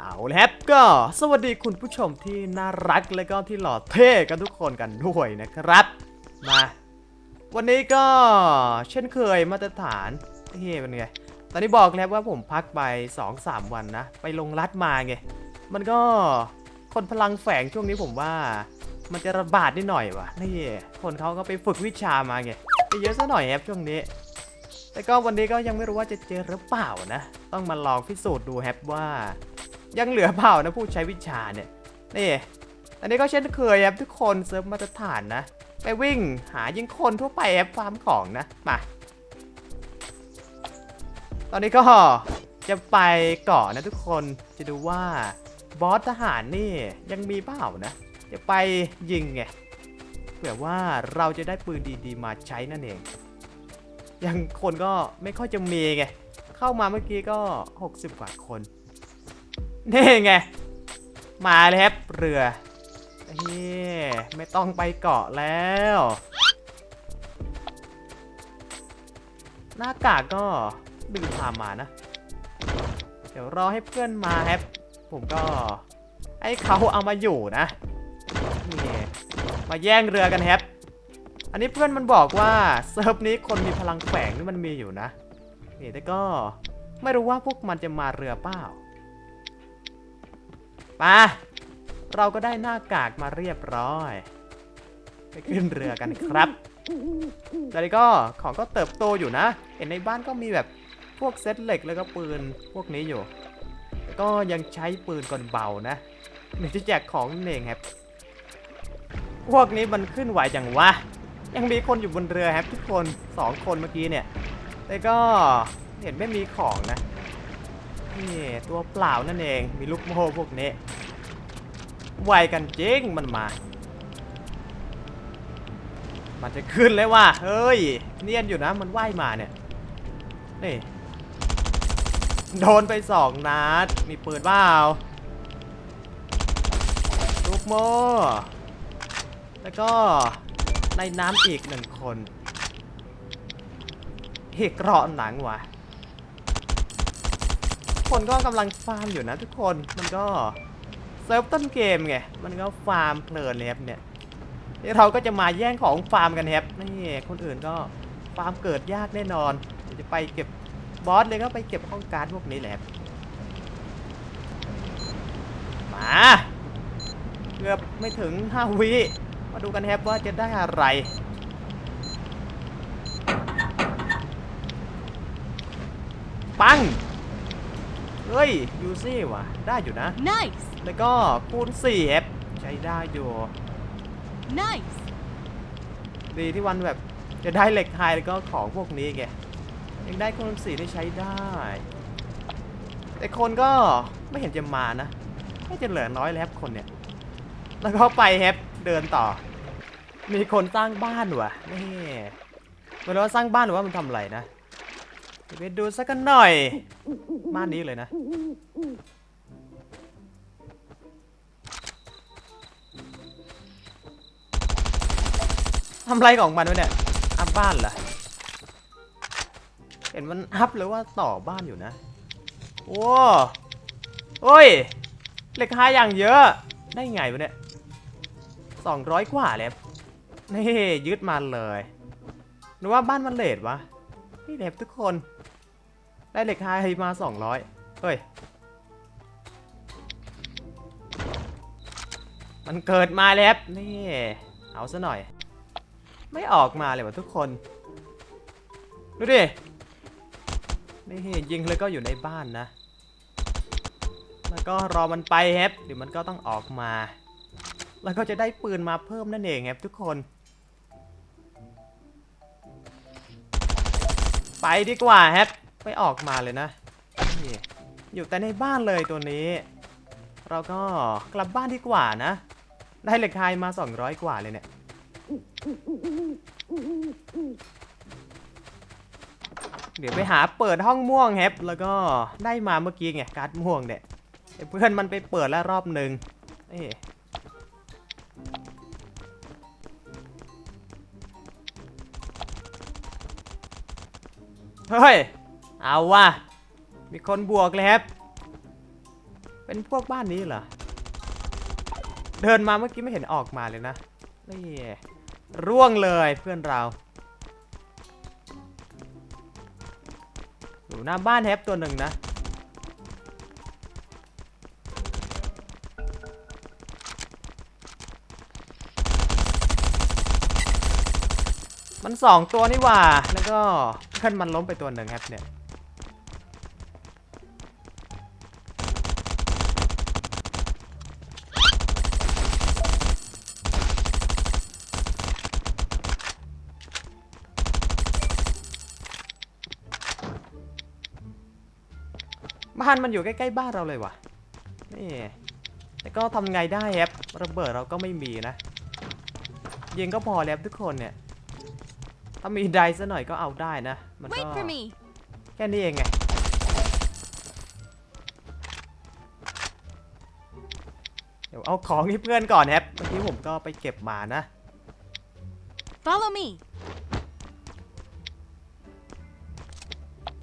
เอาละครับก็สวัสดีคุณผู้ชมที่น่ารักและก็ที่หล่อเท่กันทุกคนกันด้วยนะครับ มา วันนี้ก็เช่นเคยมาตรฐานเฮ้เป็นไง ตอนนี้บอกแล้วว่าผมพักไป2-3 วันนะ ไปลงรัดมาไง มันก็คนพลังแฝงช่วงนี้ผมว่ามันจะระบาดนิดหน่อยวะนี่คนเขาก็ไปฝึกวิชามาไงไปเยอะซะหน่อยครับช่วงนี้ แต่ก็วันนี้ก็ยังไม่รู้ว่าจะเจอหรือเปล่านะ ต้องมาลองพิสูจน์ดูแฮปว่า ยังเหลือเปล่านะผู้ใช้วิชาเนี่ย นี่ อันนี้ก็เช่นเคยครับทุกคนเซิร์ฟมาตรฐานนะ ไปวิ่งหายิงคนทั่วไปแอปฟาร์มของนะ มา ตอนนี้ก็จะไปเกาะนะทุกคน จะดูว่าบอสทหารนี่ยังมีเปล่านะ จะไปยิงไง เผื่อว่าเราจะได้ปืนดีๆ มาใช้นั่นเอง ยังคนก็ไม่ค่อยจะมีไง เข้ามาเมื่อกี้ก็ 60 กว่าคน นี่ไง มาเลยครับเรือนี่ไม่ต้องไปเกาะแล้ว หน้ากากก็ดึงพามานะ เดี๋ยวรอให้เพื่อนมาครับ ผมก็ให้เขาเอามาอยู่นะนี่มาแย่งเรือกันครับอันนี้เพื่อนมันบอกว่าเซิร์ฟนี้คนมีพลังแฝงนี่มันมีอยู่นะนี่แต่ก็ไม่รู้ว่าพวกมันจะมาเรือเปล่า ไปเราก็ได้หน้ากากมาเรียบร้อย ไปขึ้นเรือกันครับแต่นี่ก็ของก็เติบโตอยู่นะ เห็นในบ้านก็มีแบบพวกเซตเหล็กแล้วก็ปืนพวกนี้อยู่ ก็ยังใช้ปืนกลเบานะเดี๋ยวจะแจกของนั่นเองครับ พวกนี้มันขึ้นไหวอย่างวะ ยังมีคนอยู่บนเรือครับทุกคนสองคนเมื่อกี้เนี่ย แต่ก็เห็นไม่มีของนะ นี่ตัวเปล่านั่นเอง มีลูกโม่พวกนี้ ไวกันจริงมันมา มันจะขึ้นเลยว่ะเฮ้ย เนียนอยู่นะมันว่ายมาเนี่ยนี่โดนไปสองนัด มีปืนเปล่าลูกโมแล้วก็ในน้ำอีกหนึ่งคนเหกเกราะหนังวะคนก็กำลังฟาร์มอยู่นะทุกคน มันก็ ซิร์ฟต้นเกมไง มันก็ฟาร์มเพลินเลยครับเนี่ยเดี๋ยวเราก็จะมาแย่งของฟาร์มกันครับนี่คนอื่นก็ฟาร์มเกิดยากแน่นอน จะไปเก็บบอสเลยก็ไปเก็บห้องการ์ดพวกนี้แหละมาเกือบไม่ถึง 5 วิ มาดูกันครับว่าจะได้อะไร ปัง เฮ้ยยูซี่ว่ะ ได้อยู่นะ Nice! แล้วก็คูณ4เอฟใช้ได้อยู่ Nice! ดีที่วันแบบจะได้เหล็กไฮแล้วก็ของพวกนี้ไงยังได้คูณ4ได้ใช้ได้ แต่คนก็ไม่เห็นจะมานะไม่จะเหลือน้อยแล้วครับคนเนี่ย แล้วก็ไปแฮปเดินต่อ มีคนสร้างบ้านว่ะนี่ไม่รู้ว่าสร้างบ้านหรือว่ามันทำอะไรนะเดี๋ยว ไปดูสักกันหน่อยบ้านนี้เลยนะ ทำไรของมันวะเนี่ย อัพบ้านเหรอ เห็นมันอัพหรือว่าต่อบ้านอยู่นะโอ้โอ้ย เหล็กไฮอย่างเยอะ ได้ไงวะเนี่ยสองร้อยกว่าเลยครับนี่ยึดมาเลยหรือว่าบ้านมันเลทวะ นี่เล็บทุกคน ได้เหล็กไฮมาสองร้อยเฮ้ย มันเกิดมาแล้วครับนี่ เอาซะหน่อย ไม่ออกมาเลยวะทุกคน ดูดิ นี่ยิงเลยก็อยู่ในบ้านนะ แล้วก็รอมันไปแฮปเดี๋ยวมันก็ต้องออกมา แล้วก็จะได้ปืนมาเพิ่มนั่นเองครับทุกคน ไปดีกว่าแฮปไม่ออกมาเลยนะ อยู่แต่ในบ้านเลยตัวนี้ เราก็กลับบ้านดีกว่านะ ได้เหล็กไฮมา 200 กว่าเลยเนี่ย เดี๋ยวไปหาเปิดห้องม่วงแฮปแล้วก็ได้มาเมื่อกี้ไงการ์ดม่วงเนี่ยเพื่อนมันไปเปิดแล้วรอบหนึ่งเอ้ เฮ้ย เอาว่ะ มีคนบวกเลยครับ เป็นพวกบ้านนี้เหรอ เดินมาเมื่อกี้ไม่เห็นออกมาเลยนะ นี่ร่วงเลยเพื่อนเรา อยู่หน้าบ้านแฮปตัวหนึ่งนะมันสองตัวนี่หว่า แล้วก็ เพื่อนมันล้มไปตัวหนึ่งแฮปเนี่ย บ้านมันอยู่ใกล้ๆบ้านเราเลยว่ะ นี่ แต่ก็ทำไงได้แฮประเบิดเราก็ไม่มีนะ ยิงก็พอแล้วทุกคนเนี่ย ถ้ามีไดซะหน่อยก็เอาได้นะ มันก็ Wait for me. แค่นี้เองไง เดี๋ยวเอาของให้เพื่อนก่อนแฮปเมื่อกี้ผมก็ไปเก็บมานะ Follow me.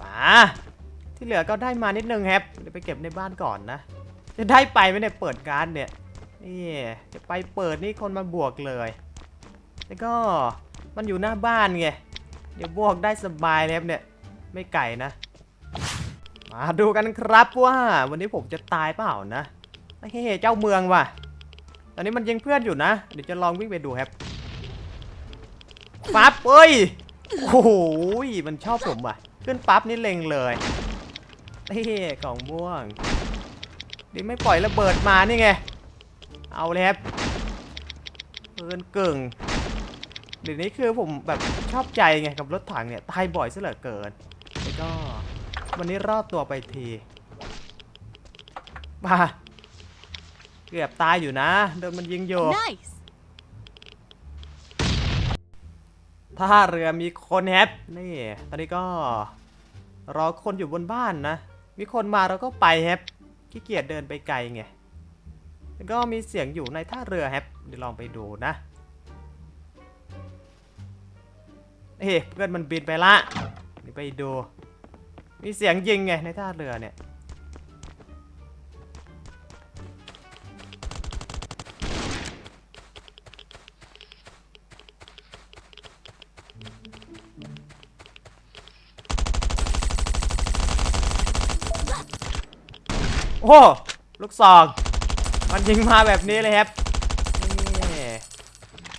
มาที่เหลือก็ได้มานิดนึงแฮปเดี๋ยวไปเก็บในบ้านก่อนนะ จะได้ไปไหมเนี่ยเปิดการ์ดเนี่ยนี่จะไปเปิดนี่คนมาบวกเลย แล้วก็ มันอยู่หน้าบ้านไง เดี๋ยวบวกได้สบายเลยครับเนี่ย ไม่ไก่นะ มาดูกันครับว่า วันนี้ผมจะตายเปล่านะเฮ้ยเจ้าเมืองว่ะ ตอนนี้มันยิงเพื่อนอยู่นะ เดี๋ยวจะลองวิ่งไปดูครับปั๊บเอ้ย โอ้โหมันชอบผมว่ะ ขึ้นปั๊บนี่เล็งเลยเฮ้ยกล่องม่วงดิไม่ปล่อยระเบิดมานี่ไง เอาเลยครับเกินเก่ง เดี๋ยวนี้คือผมแบบชอบใจไงกับรถถังเนี่ยตายบ่อยซะเหลือเกินแล้วก็วันนี้รอดตัวไปทีมาเกือบตายอยู่นะโดนมันยิงโย Nice. ท่าเรือมีคนแฮปนี่ ตอนนี้ก็ รอคนอยู่บนบ้านนะ มีคนมาเราก็ไปแฮปขี้เกียจเดินไปไกลไงแล้วก็มีเสียงอยู่ในท่าเรือแฮปเดี๋ยวลองไปดูนะ เฮ้เพื่อนมันบินไปละเดี๋ยวไปดู มีเสียงยิงไงในท่าเรือเนี่ยโอ้ลูกซองมันยิงมาแบบนี้เลยครับ นี่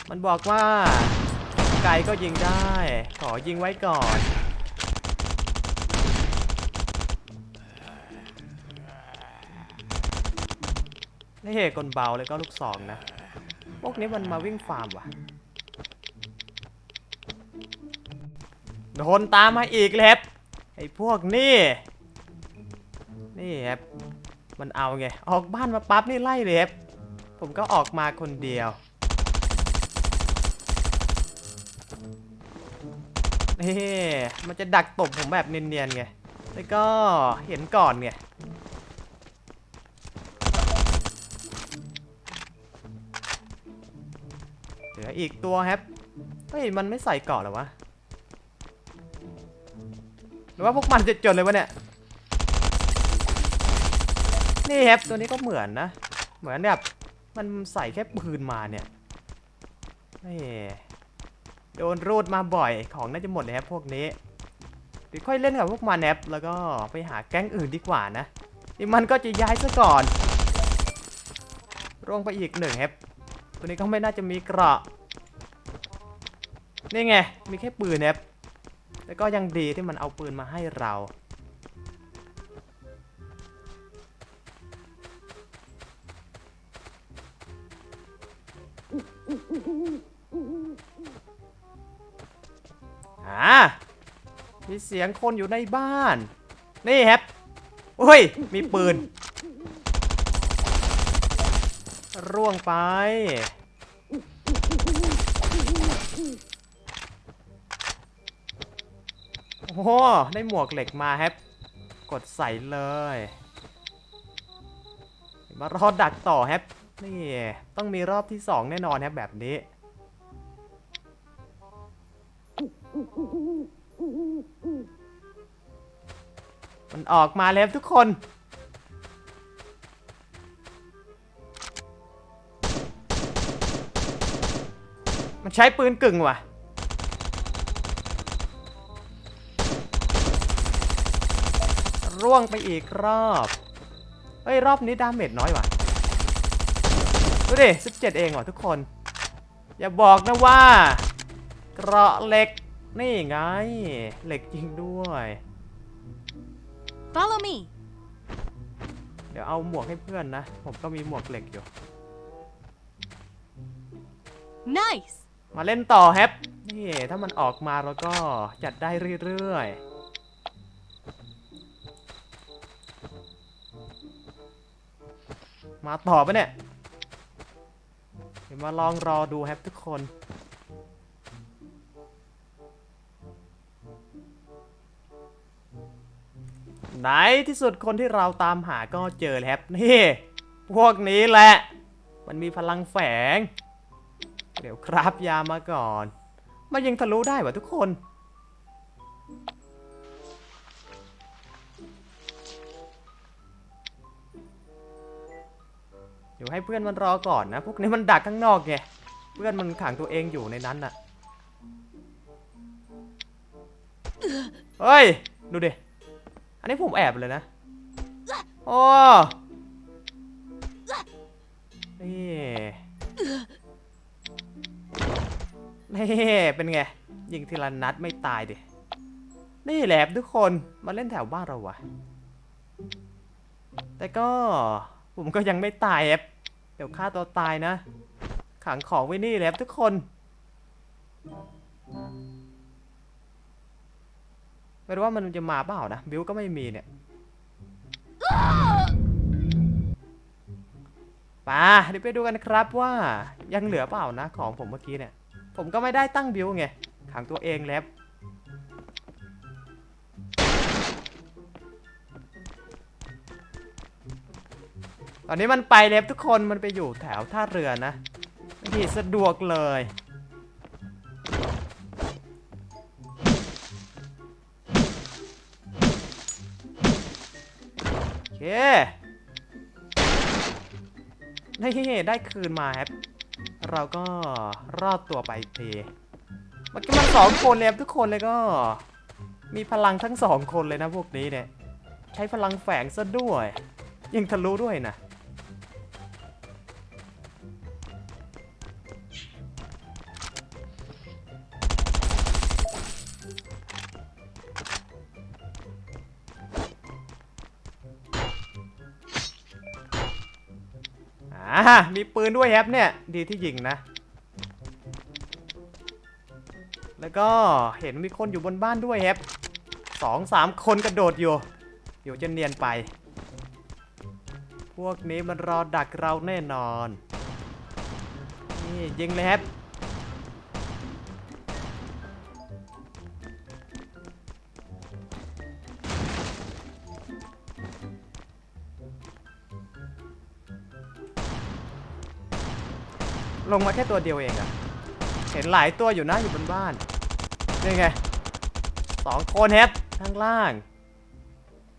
มันบอกว่า ไกลก็ยิงได้ ขอยิงไว้ก่อน นี่เหกลเบาเลยก็ลูกซองนะ พวกนี้มันมาวิ่งฟาร์มว่ะ โดนตามมาอีกเลยครับไอ้พวกนี่ นี่ครับ มันเอาไง ออกบ้านมาปั๊บนี่ไล่เลยครับ ผมก็ออกมาคนเดียว นี่มันจะดักตบผมแบบเนียนๆไง แล้วก็เห็นก่อนไงเหลืออีกตัวครับเฮ้ยมันไม่ใส่เกาะหรอวะ หรือว่าพวกมันจะจนเลยวะเนี่ย นี่ครับตัวนี้ก็เหมือนนะ เหมือนแบบมันใส่แค่ปืนมาเนี่ยนี่ โดนรูดมาบ่อยของน่าจะหมดเลยครับพวกนี้เดี๋ยวค่อยเล่นกับพวกมันแอปแล้วก็ไปหาแก๊งอื่นดีกว่านะนี่มันก็จะย้ายซะก่อนร่วงไปอีกหนึ่งครับตัวนี้ก็ไม่น่าจะมีเกราะนี่ไงมีแค่ปืนแอปแล้วก็ยังดีที่มันเอาปืนมาให้เรา มีเสียงคนอยู่ในบ้าน นี่ครับเฮ้ย มีปืน ร่วงไป โอ้ได้หมวกเหล็กมาครับ กดใส่เลย มารอดักต่อครับ นี่ ต้องมีรอบที่สองแน่นอนครับแบบนี้ มันออกมาแล้วทุกคน มันใช้ปืนกึ่งว่ะ ร่วงไปอีกรอบ เฮ้ย รอบนี้ดาเมจน้อยว่ะ ดูดิ17 เองว่ะทุกคน อย่าบอกนะว่า เกราะเล็ก นี่ไง เหล็กจริงด้วย Follow me. เดี๋ยวเอาหมวกให้เพื่อนนะ ผมก็มีหมวกเหล็กอยู่ Nice. มาเล่นต่อแฮปนี่ถ้ามันออกมาเราก็จัดได้เรื่อยๆ มาต่อปะเนี่ย เดี๋ยวมาลองรอดูแฮปทุกคน ไหนที่สุดคนที่เราตามหาก็เจอแล้วครับนี่พวกนี้แหละ มันมีพลังแฝง เดี๋ยวครับยามาก่อนมายิงทะลุได้วะทุกคน เดี๋ยวให้เพื่อนมันรอก่อนนะ พวกนี้มันดักข้างนอกไง เพื่อนมันขังตัวเองอยู่ในนั้นน่ะ เฮ้ย ดูดิ นนี้ผมแอบเลยนะ โอ้นี่นี่เป็นไง ยิงทีละนัดไม่ตายดิ นี่แหละทุกคนมาเล่นแถวบ้านเราวะ แต่ก็ผมก็ยังไม่ตายแอบเดี๋ยวฆ่าตัวตายนะ ขังของไว้นี่แหละทุกคน ไม่รู้ว่ามันจะมาเปล่านะบิวก็ไม่มีเนี่ยป่าเดี๋ยวไปดูกันครับว่ายังเหลือเปล่านะของผมเมื่อกี้เนี่ย ผมก็ไม่ได้ตั้งบิวไงขังตัวเองแล้วตอนนี้มันไปแล้วทุกคนมันไปอยู่แถวท่าเรือนะที่สะดวกเลย คนี่ได้คืนมาครับ เราก็รอดตัวไปอีกทีเมื่อกมันสองคนเลยทุกคนเลยก็ มีพลังทั้งสองคนเลยนะพวกนี้เนี่ย ใช้พลังแฝงซะด้วย ยังทะลุด้วยนะ อ่ามีปืนด้วยแฮปเนี่ยดีที่ยิงนะ แล้วก็เห็นมีคนอยู่บนบ้านด้วยแฮปสองสามคนกระโดดอยู่เดี๋ยวจะเนียนไป พวกนี้มันรอดักเราแน่นอน นี่ยิงเลยแฮป ลงมาแค่ตัวเดียวเองอะเห็นหลายตัวอยู่นะอยู่บนบ้านนี่ไงสองคนแฮปข้างล่าง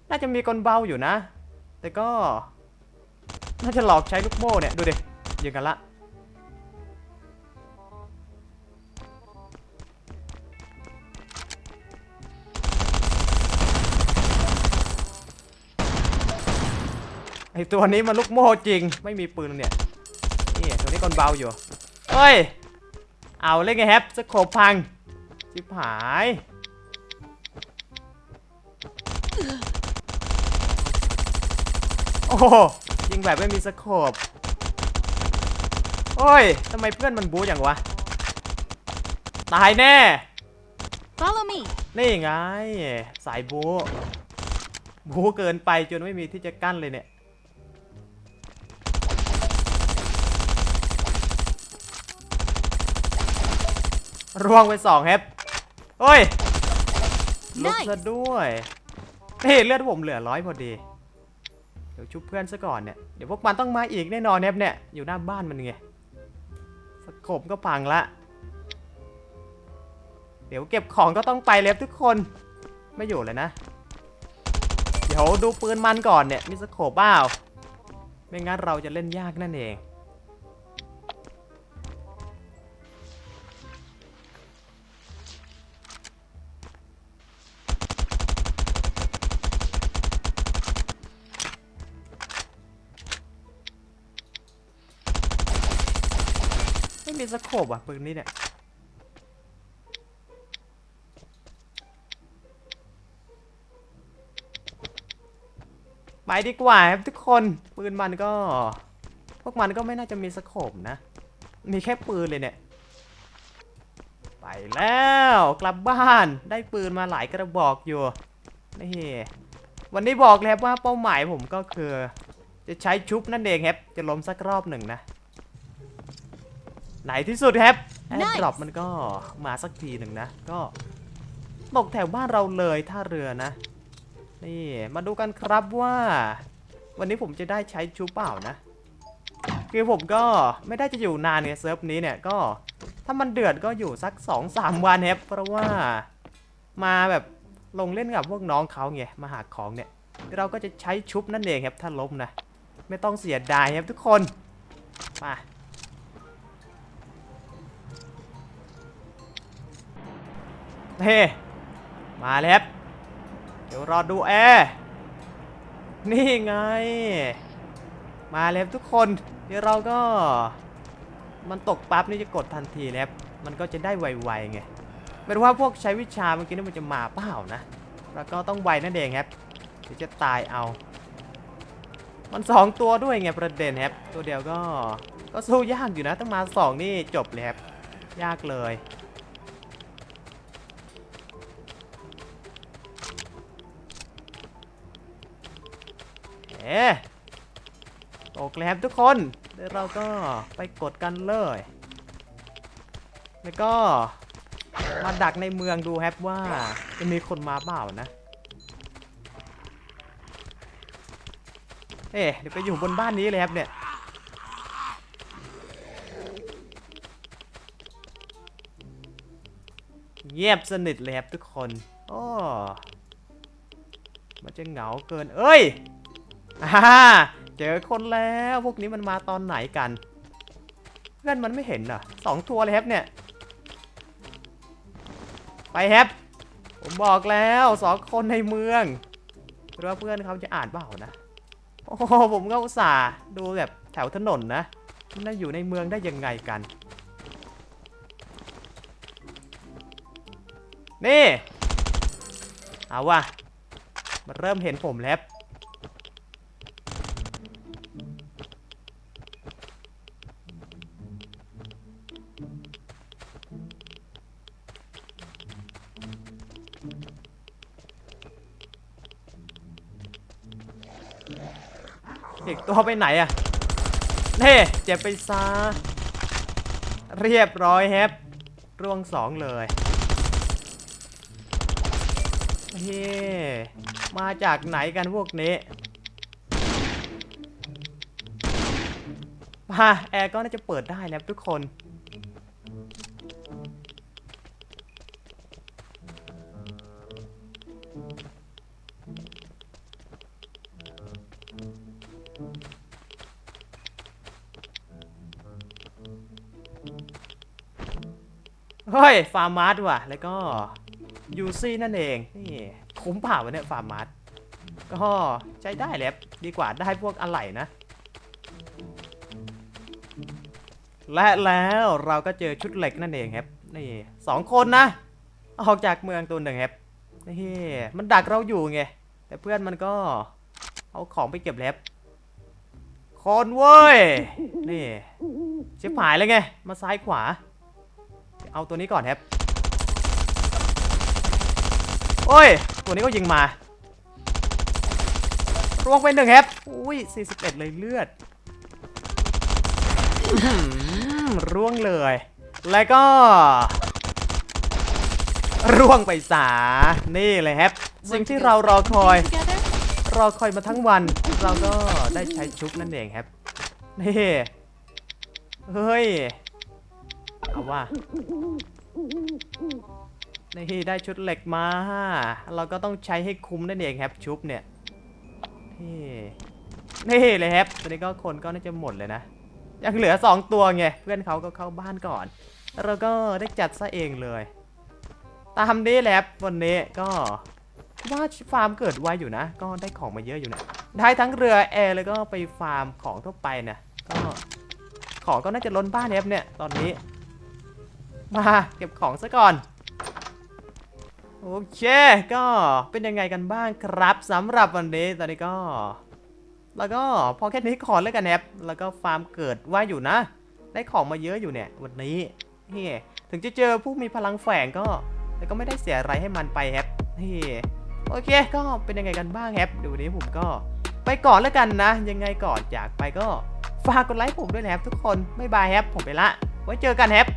น่าจะมีคนเบาอยู่นะ แต่ก็ น่าจะหลอกใช้ลูกโม่เนี่ย ดูดิยิงกันละไอตัวนี้มันลูกโม่จริง ไม่มีปืนเนี่ย นี่ตัวนี้คนเบาอยู่เฮ้ย เอาเล่นไงแฮปสโคปพังชิบหาย โอ้โหยิงแบบไม่มีสโคปโอ้ยทำไมเพื่อนมันบู๊อย่างวะ ตายแน่ Follow me. นี่ไง สายบู๊บู๊เกินไปจนไม่มีที่จะกั้นเลยเนี่ย ร่วงไปสองแฮปเฮ้ยลุก Nice. ซะด้วยเฮ้ยเลือดผมเหลือร้อยพอดี เดี๋ยวชุบเพื่อนซะก่อนเนี่ย เดี๋ยวพวกมันต้องมาอีกแน่นอนแฮปเนี่ย อยู่หน้าบ้านมันไงสกบก็พังละ เดี๋ยวเก็บของก็ต้องไปเล็บทุกคน ไม่อยู่เลยนะ เดี๋ยวดูปืนมันก่อนเนี่ย มีสโคปเปล่าไม่งั้นเราจะเล่นยากนั่นเอง มีสโคบอะปืนนี้เนี่ยไปดีกว่าครับทุกคนปืนมันก็ พวกมันก็ไม่น่าจะมีสโคบนะ มีแค่ปืนเลยเนี่ย ไปแล้วกลับบ้านได้ปืนมาหลายกระบอกอยู่นี่วันนี้บอกแล้วว่าเป้าหมายผมก็คือ จะใช้ชุบนั่นเองครับจะล้มสักรอบหนึ่งนะ ไหนที่สุดครับแอร์ Nice ดรอปมันก็มาสักทีหนึ่งนะ ก็ตกแถวบ้านเราเลยท่าเรือนะ นี่มาดูกันครับว่า วันนี้ผมจะได้ใช้ชุบเปล่านะ คือผมก็ไม่ได้จะอยู่นานไงเซิร์ฟนี้เนี่ยก็ถ้ามันเดือดก็อยู่สัก 2-3 วันครับเพราะว่ามาแบบลงเล่นกับพวกน้องเขาไงมาหาของเนี่ย เราก็จะใช้ชุบนั่นเองครับถ้าล้มนะ ไม่ต้องเสียดายครับทุกคนมา เฮ้มาแล้วครับเดี๋ยวรอดูแอร์นี่ไง มาแล้วทุกคน เดี๋ยวเราก็ มันตกปั๊บนี่จะกดทันทีแล้วครับมันก็จะได้ไวๆไง ไม่รู้ว่าพวกใช้วิชาเมื่อกี้นี่มันจะมาเปล่านะ แล้วก็ต้องไวนั่นเองครับเดี๋ยวจะตายเอา มันสองตัวด้วยไงประเด็นครับ ตัวเดียวก็ ก็สู้ยากอยู่นะ ต้องมาสองนี่จบเลยครับ ยากเลย ตกแล้วครับทุกคนเดี๋ยวเราก็ไปกดกันเลย แล้วก็มาดักในเมืองดูครับว่าจะมีคนมาเปล่านะ เอ๊ะเดี๋ยวไปอยู่บนบ้านนี้เลยครับเนี่ยเงียบสนิทเลยครับทุกคน โอ้ มันจะเหงาเกิน เอ้ย อ่าเจอคนแล้วพวกนี้มันมาตอนไหนกัน เพื่อนมันไม่เห็นเหรอสองตัวเลยครับเนี่ย ไปครับผมบอกแล้วสองคนในเมืองหรือว่าเพื่อนเขาจะอ่านเปล่านะโอ้โหผมก็อุตส่าห์ดูแบบแถวถนนนะมันน่าอยู่ในเมืองได้ยังไงกัน นี่ เอาว่ะมันเริ่มเห็นผมแล้ว อีกตัวไปไหนอะเน่เจ็บไปซะเรียบร้อยแฮปร่วงสองเลยเฮ้มาจากไหนกันพวกนี้มาแอร์ก็น่าจะเปิดได้แล้วทุกคน ฮ้ย ฟาร์มาร์ทว่ะ แล้วก็ยูซี่นั่นเอง นี่คุ้มเปล่าวะเนี่ยฟาร์มาร์ทก็ใช้ได้แหล้วดีกว่าได้พวกอะไหล่นะ และแล้วเราก็เจอชุดเหล็กนั่นเองครับ นี่สองคนนะ ออกจากเมืองตัวหนึ่งครับ นี่มันดักเราอยู่ไง แต่เพื่อนมันก็เอาของไปเก็บแล้วคนเว้ย นี่ชิบหายเลยไง มาซ้ายขวา เอาตัวนี้ก่อนครับ โอ้ย ตัวนี้ก็ยิงมาร่วงไปหนึ่งครับ อุ้ย 41 เลยเลือดอื้อหือร่วงเลย แล้วก็ ร่วงไปสา นี่เลยครับ สิ่งที่เรารอคอย รอคอยมาทั้งวัน เราก็ได้ใช้ชุบนั่นเองครับ นี่ เฮ้ย เอาว่านี่ได้ชุดเหล็กมา เราก็ต้องใช้ให้คุ้มนั่นเองครับชุบเนี่ยนี่นี่เลยครับตอนนี้ก็คนก็น่าจะหมดเลยนะยังเหลือ 2 ตัวไงเพื่อนเขาก็เข้าบ้านก่อนแล้วเราก็ได้จัดซะเองเลย ตามนี้แหละวันนี้ก็ว่าฟาร์มเกิดไวอยู่นะ ก็ได้ของมาเยอะอยู่นะได้ทั้งเรือแอร์แล้วก็ไปฟาร์มของทั่วไปนะก็ของก็น่าจะล้นบ้านแล้วเนี่ยตอนนี้ มาเก็บของซะก่อนโอเค ก็เป็นยังไงกันบ้างครับสำหรับวันนี้ตอนนี้ก็ แล้วก็พอแค่นี้ก่อนแล้วกันแอปแล้วก็ฟาร์มเกิดว่าอยู่นะ ได้ของมาเยอะอยู่เนี่ย วันนี้เฮ้ถึงจะเจอผู้มีพลังแฝงก็ แต่ก็ไม่ได้เสียอะไรให้มันไปแฮปเฮ้โอเค ก็เป็นยังไงกันบ้างแฮปเดี๋ยววันนี้ผมก็ไปก่อนแล้วกันนะ ยังไงก่อนจากไปก็ฝากกดไลค์ผมด้วยนะครับทุกคนบ๊ายบายแฮปผมไปละ ไว้เจอกันแฮป